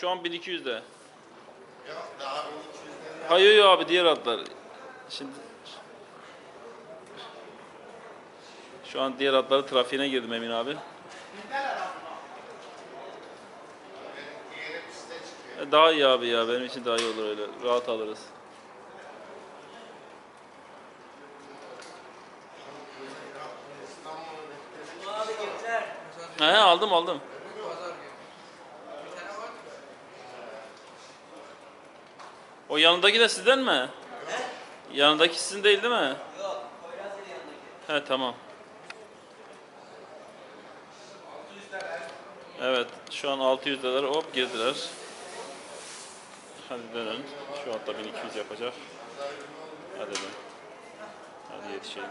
şu an 1200'de. Yok daha 1200'den Hayır yok abi diğer atlar. Şimdi şu an diğer atları trafiğine girdim Emin abi. diğeri piste çıkıyor. E, Daha iyi abi ya benim için daha iyi olur öyle. Rahat alırız. He aldım aldım. O yanındaki de sizden mi? Yanındaki sizin değil değil mi? Yok. He tamam. Evet şu an 600 lira hop girdiler. Hadi dönün. Şu hatta 1200 yapacak. Hadi dön. Hadi yetişelim.